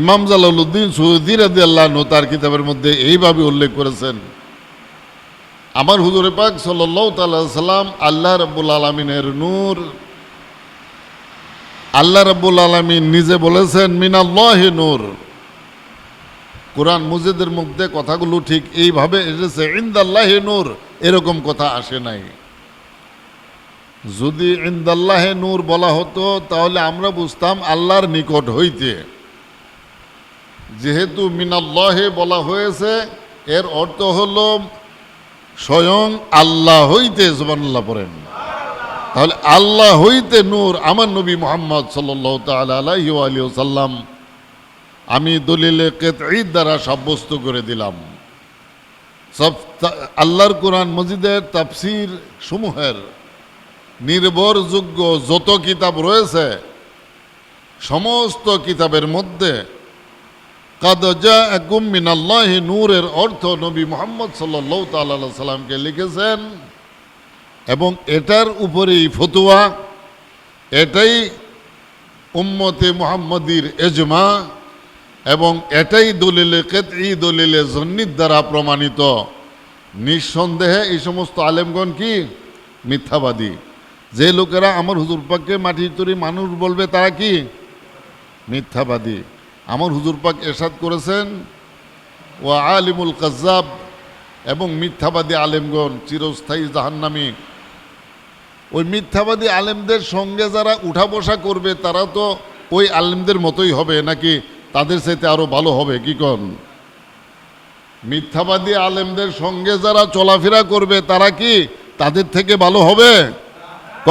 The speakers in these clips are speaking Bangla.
ইমাম জালালউদ্দিন সৌদি রাদি আল্লাহ তার কিতাবের মধ্যে এইভাবে উল্লেখ করেছেন, আমার হুজুরে পাক সাল্লাহ তাল্লাহ সাল্লাম আল্লাহ রব্বুল আলমিনের নূর, আল্লাহ রব্বুল আলমিন নিজে বলেছেন, মিনাল্লাহ নূর। কোরআন মুজিদের মধ্যে কথাগুলো ঠিক এইভাবে এসেছে, ইন্দাল্লাহ নূর। এরকম কথা আসে নাই। যদি ইন্দাল্লাহে নূর বলা হতো, তাহলে আমরা বুঝতাম আল্লাহর নিকট হইতে যেহেতু মিনাল্লাহে বলা হয়েছে, এর অর্থ হলো স্বয়ং আল্লাহ হইতে জবানুল্লাহ পড়েন। তাহলে আল্লাহ হইতে নূর আমার নবী মোহাম্মদ সাল্লাহ তালি আলী সাল্লাম আমি দলিলে কেতঈদ দ্বারা সাব্যস্ত করে দিলাম। সব আল্লাহর কোরআন মজিদের তাফসির সমূহের নির্ভরযোগ্য যত কিতাব রয়েছে, সমস্ত কিতাবের মধ্যে কাদজা একুম মিনাল্লাহ নূরের অর্থ নবী মোহাম্মদ সাল্লাহ তাল্লাহ সাল্লামকে লিখেছেন। এবং এটার উপরেই ফতুয়া, এটাই উম্মতে মোহাম্মদীর এজমা এবং এটাই দলিলে কেতই দলিলে জন্নির দ্বারা প্রমাণিত। নিঃসন্দেহে এই সমস্ত আলেমগণ কি? মিথ্যাবাদী। যে লোকেরা আমার হুজুর পাককে মাটির তৈরি মানুষ বলবে তারা কি? মিথ্যাবাদী। আমার হুজুর পাক এরশাদ করেছেন ও আলিমুল কাজ্জাব এবং মিথ্যাবাদী আলেমগণ চিরস্থায়ী জাহান্নামী। ওই মিথ্যাবাদী আলেমদের সঙ্গে যারা উঠা বসা করবে, তারা তো ওই আলেমদের মতোই হবে, নাকি তাদের সাথে আরও ভালো হবে, কি কন? মিথ্যাবাদী আলেমদের সঙ্গে যারা চলাফেরা করবে, তারা কি তাদের থেকে ভালো হবে?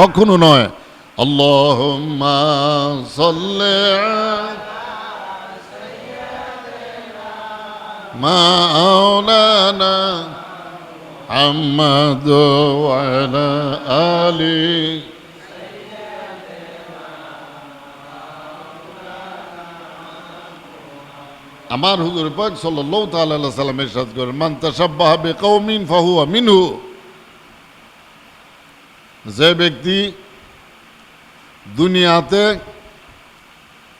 কখনো নয়। আল্লাহ মাওলানা محمد وعلى آله আমার হুজুর পাক সাল্লাল্লাহু তাআলা আলাইহি সাল্লাম ইরশাদ করেন মান তাশাব্বাহা বিকাউমিন ফাহুয়া মিনহু যে ব্যক্তি দুনিয়াতে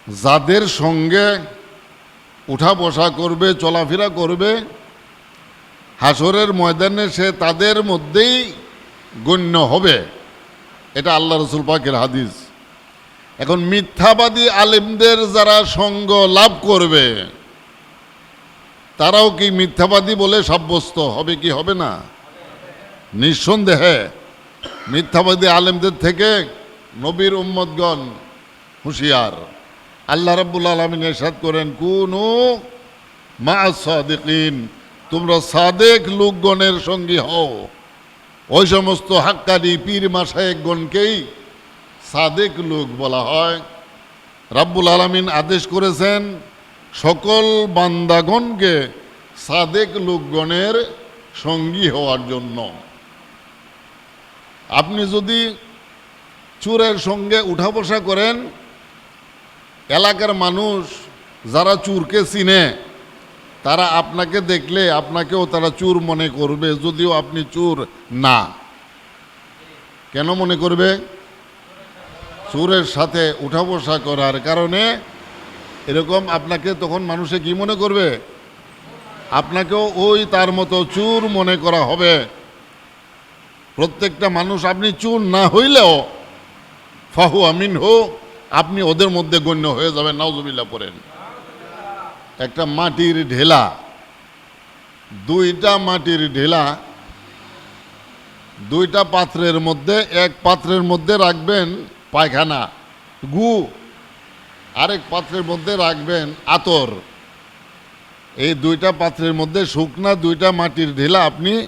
যাদের সঙ্গে উঠা বসা করবে, চলাফেরা করবে। হাসরের ময়দানে সে তাদের মধ্যেই গণ্য হবে। এটা আল্লাহ রসুল পাকের হাদিস। এখন মিথ্যাবাদী আলেমদের যারা সঙ্গ লাভ করবে, তারাও কি মিথ্যাবাদী বলে সাব্যস্ত হবে কি হবে না? নিঃসন্দেহে মিথ্যাবাদী আলেমদের থেকে নবীর উম্মদগণ হুঁশিয়ার। আল্লাহ রাব্বুল আলমিন এরশাদ করেন, কুনু মা সাদিকিন, তোমরা সাদেক লোকগণের সঙ্গী হও। ওই সমস্ত হাক্কানি পীর মাসায়েকগণকেই সাদেক লোক বলা হয়। রাব্বুল আলমিন আদেশ করেছেন, সকল বান্দাগণকে সাদেক লোকগণের সঙ্গী হওয়ার জন্য। আপনি যদি চোরের সঙ্গে উঠা বসা করেন এলাকার মানুষ যারা চুরকে চিনে, তারা আপনাকে দেখলে আপনাকেও তারা চুর মনে করবে, যদিও আপনি চুর না। কেন মনে করবে? চুরের সাথে উঠা বসা করার কারণে এরকম আপনাকে তখন মানুষে কি মনে করবে? আপনাকেও ওই তার মতো চুর মনে করা হবে। প্রত্যেকটা মানুষ আপনি চুর না হইলেও ফাহু আমিন হো আপনি ওদের মধ্যে গণ্য হয়ে যাবেন নাউজুবিল্লা পড়েন। একটা মাটির ঢেলা, দুইটা মাটির ঢেলা, দুইটা পাত্রের মধ্যে, এক পাত্রের মধ্যে রাখবেন পায়খানা, গু, আরেক পাত্রের মধ্যে রাখবেন আতর। এই দুইটা পাত্রের মধ্যে শুকনা দুইটা মাটির ঢেলা আপনি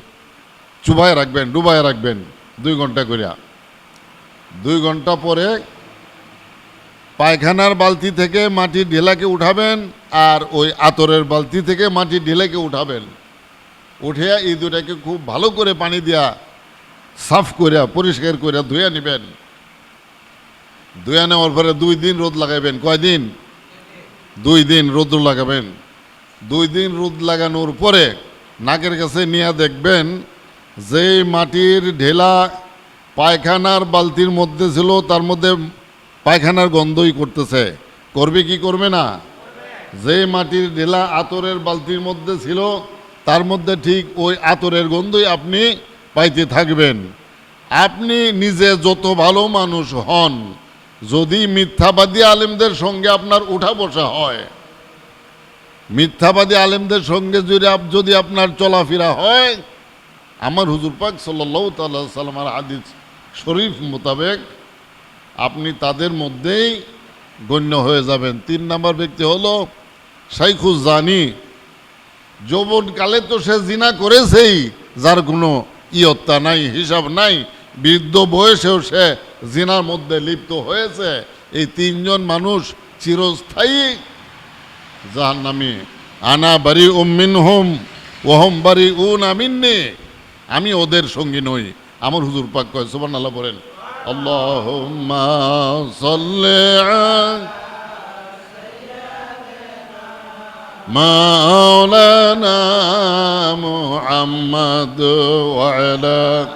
চুবায় রাখবেন, ডুবায় রাখবেন দুই ঘণ্টা করিয়া। দুই ঘণ্টা পরে পায়খানার বালতি থেকে মাটির ঢেলাকে উঠাবেন আর ওই আতরের বালতি থেকে মাটির ঢেলাকে উঠাবেন। উঠিয়া এই দুটাকে খুব ভালো করে পানি দিয়া সাফ করিয়া, পরিষ্কার করিয়া ধুয়ে নেবেন। ধুয়ে নেওয়ার পরে দুই দিন রোদ লাগাবেন কয়দিন দুই দিন রোদ লাগাবেন। দুই দিন রোদ লাগানোর পরে নাকের কাছে নিয়ে দেখবেন যে মাটির ঢেলা পায়খানার বালতির মধ্যে ছিল, তার মধ্যে পায়খানার গন্ধই করতেছে। করবে কি করবে না? যে মাটির ঢেলা আতরের বালতির মধ্যে ছিল, তার মধ্যে ঠিক ওই আতরের গন্ধই আপনি পাইতে থাকবেন। আপনি নিজে যত ভালো মানুষ হন, যদি মিথ্যাবাদী আলেমদের সঙ্গে আপনার উঠা বসা হয়, মিথ্যাবাদী আলেমদের সঙ্গে যদি যদি আপনার চলাফেরা হয়, আমার হুজুর পাক সাল্লাহ তাল্লাহ সাল্লামার হাদিস শরীফ মোতাবেক আপনি তাদের মধ্যেই গণ্য হয়ে যাবেন। তিন নম্বর ব্যক্তি হলো শাইখুজ জানি। যৌবনকালে তো সে জিনা করেছেই, যার কোনো ইয়ত্তা নাই, হিসাব নাই। বৃদ্ধ বয়সেও সে জিনার মধ্যে লিপ্ত হয়েছে। এই তিনজন মানুষ চিরস্থায়ী। জাহান্নামি। আনা বাড়ি উম্মিন হোম ওহম বাড়ি উন আমিননি আমি ওদের সঙ্গী নই। আমার হুজুর পাক কয় সুবান আল্লাহ বলেন اللهم صل على مولانا محمد وعلى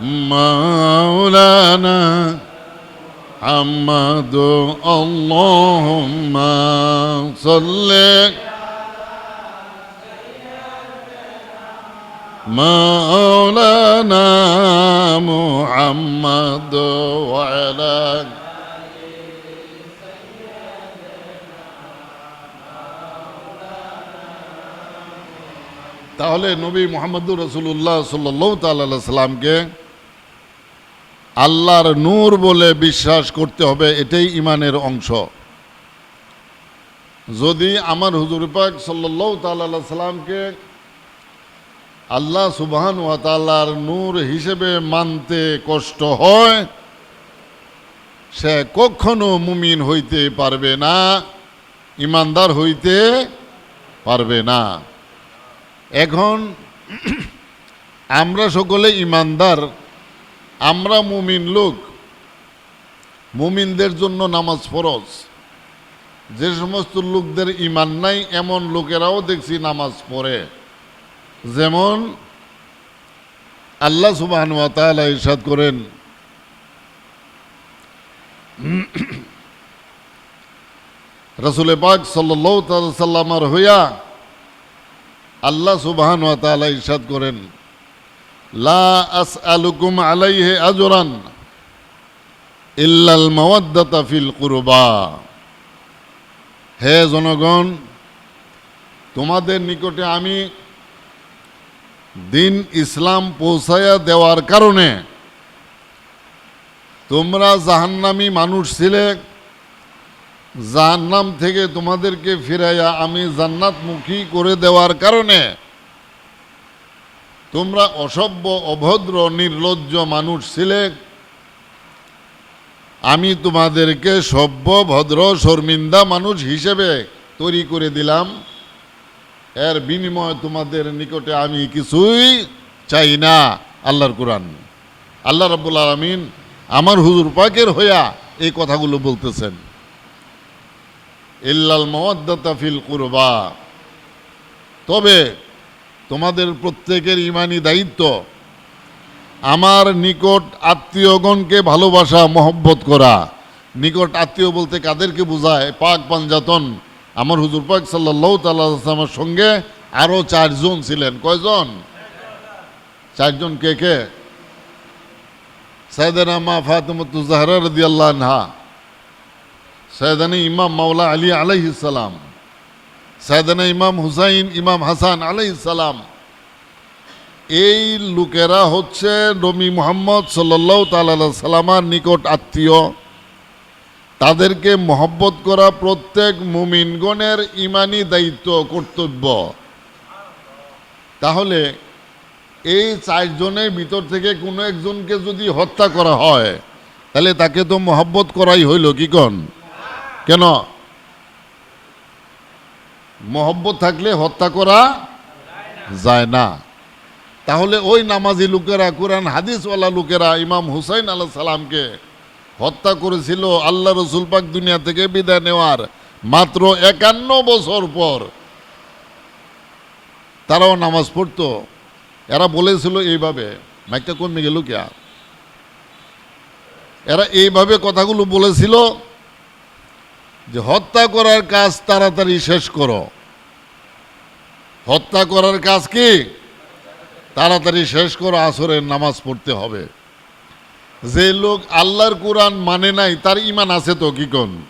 مولانا محمد. اللهم صلِّ مولانا محمد وعلى তাহলে নবী মোহাম্মদুর রসুল্লাহ সাল্লাহ তাল্লাহ সাল্লামকে আল্লাহর নূর বলে বিশ্বাস করতে হবে এটাই ইমানের অংশ যদি আমার হুজুর পাক সাল্লাহ তাল্লাহ সাল্লামকে আল্লাহ সুবহান ওয়া তাআলার নূর হিসেবে মানতে কষ্ট হয়। সে কখনো মুমিন হইতে পারবে না, ইমানদার হইতে পারবে না। এখন আমরা সকলে ইমানদার, আমরা মুমিন লোক। মুমিনদের জন্য নামাজ ফরজ। যে সমস্ত লোকদের ইমান নাই, এমন লোকেরাও দেখছি নামাজ পড়ে। যেমন আল্লাহ সুবাহ ইরশাদ করেন, রসুল পাক সাল্লামার হইয়া আল্লাহ সুবহান তাআলা ইরশাদ করেন, লা আসআলুকুম আলাইহি আজরান ইল্লাল মাওয়াদ্দাতা ফিল কুরবা। হে জনগণ, তোমাদের নিকটে আমি দিন ইসলাম পৌঁছায়া দেওয়ার কারণে তোমরা জাহান্নামি মানুষ ছিলে, জাহান্নাম থেকে তোমাদেরকে ফিরাইয়া আমি জান্নাতমুখী করে দেওয়ার কারণে তোমরা অসভ্য, অভদ্র, নির্লজ্জ মানুষ ছিলে। আমি তোমাদেরকে সভ্য, ভদ্র, শর্মিন্দা মানুষ হিসেবে তৈরি করে দিলাম। এর বিনিময়ে তোমাদের নিকটে আমি কিছুই চাই না, আল্লাহর কোরআন। আল্লাহ রাব্বুল আলমিন আমার হুজুর পাকের হইয়া এই কথাগুলো বলতেছেন। ইল্লাল মওয়াদ্দাতা ফিল কুরবা। তবে তোমাদের প্রত্যেকের ইমানি দায়িত্ব আমার নিকট আত্মীয়গণকে ভালোবাসা, মহব্বত করা। নিকট আত্মীয় বলতে কাদেরকে বোঝায়? পাক পাঞ্জাতন আমার হুজুর পাক সাল্লাহ তাল্লামের সঙ্গে আরও চারজন ছিলেন। কয়জন? চারজন কে কে? সাইদানা মা ফাতেমতু জাহরা রদিয়াল্লাহ আনহা সৈয়দানি ইমাম মাওলা আলী আলাইহিসালাম সৈয়দানা ইমাম হুসাইন, ইমাম হাসান আলাইহিসালাম এই লোকেরা হচ্ছে নবী মোহাম্মদ সাল্লাহ তাল্লা সাল্লামার নিকট আত্মীয়। তাদেরকে মহব্বত করা প্রত্যেক মুমিনগণের ইমানি দায়িত্ব, কর্তব্য। তাহলে এই চারজনের ভিতর থেকে কোনো একজনকে যদি হত্যা করা হয়, তাহলে তাকে তো মহব্বত করাই হইল, কি কন? কেন? মহব্বত থাকলে হত্যা করা যায় না। তাহলে ওই নামাজি লোকেরা, কোরআন হাদিসওয়ালা লোকেরা, ইমাম হুসাইন আল্লাহ সালামকে হত্যা করেছিল আল্লাহ রসুল পাক দুনিয়া থেকে বিদায় নেওয়ার মাত্র একান্ন বছর পর। তারাও নামাজ পড়তো। এরা বলেছিল এইভাবে, মাইকটা কমে গেল কে এরা এইভাবে কথাগুলো বলেছিল যে, হত্যা করার কাজ তাড়াতাড়ি শেষ করো। হত্যা করার কাজ কি? তাড়াতাড়ি শেষ করো, আসরের নামাজ পড়তে হবে। যে লোক আল্লাহর কোরআন মানে নাই, তার ইমান আছে তো কি কোন?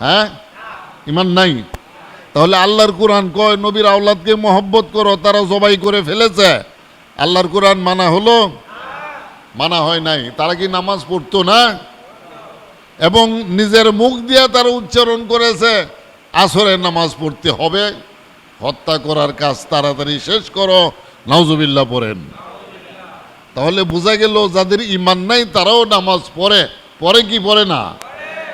হ্যাঁ? ইমান নাই? তাহলে আল্লাহর কোরআন কয়, নবীর আওলাদকে মহব্বত করো, তারা জবাই করে ফেলেছে। আল্লাহর কোরআন মানা হলো? মানা হয় নাই। তারা কি নামাজ পড়তো না? এবং নিজের মুখ দিয়ে তারা উচ্চারণ করেছে, আসরের নামাজ পড়তে হবে। হত্যা করার কাজ তাড়াতাড়ি শেষ করো। নাউজুবিল্লাহ পড়েন। তাহলে বোঝা গেল যাদের ইমান নাই, তারাও নামাজ পড়ে। পরে কি পড়ে না?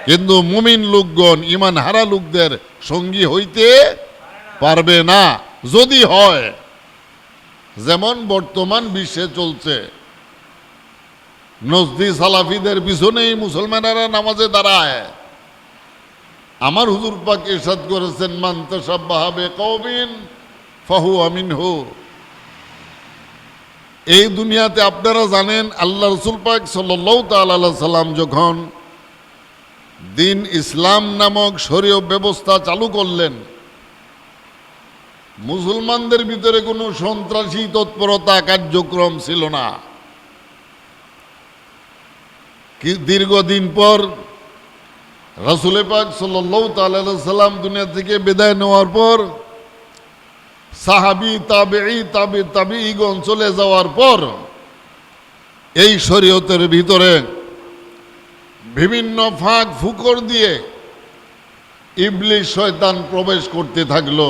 কিন্তু মুমিন লোকগণ ইমান হারা লোকদের সঙ্গী হইতে পারবে না। যদি হয়, যেমন বর্তমান বিশ্বে চলছে, নজদি সালাফিদের পিছনেই মুসলমানেরা নামাজে দাঁড়ায়। আমার হুজুর পাক ইরশাদ করেছেন, মান তাসাব্বাহাবে কওমিন ফাহু আমিন হু এই দুনিয়াতে আপনারা জানেন, আল্লাহ রসুল পাক সাল্লাহ তাল্লাহ সাল্লাম যখন দিন ইসলাম নামক শরীয় ব্যবস্থা চালু করলেন, মুসলমানদের ভিতরে কোনো সন্ত্রাসী তৎপরতা কার্যক্রম ছিল না। দীর্ঘদিন পর রাসুল পাক সাল্লাহ সাল্লাম দুনিয়া থেকে বিদায় নেওয়ার পর সাহাবি তাবে তাবে তাবিগণ চলে যাওয়ার পর এই শরীয়তের ভিতরে বিভিন্ন ফাঁক ফুকর দিয়ে ইবলিশ শয়তান প্রবেশ করতে থাকল।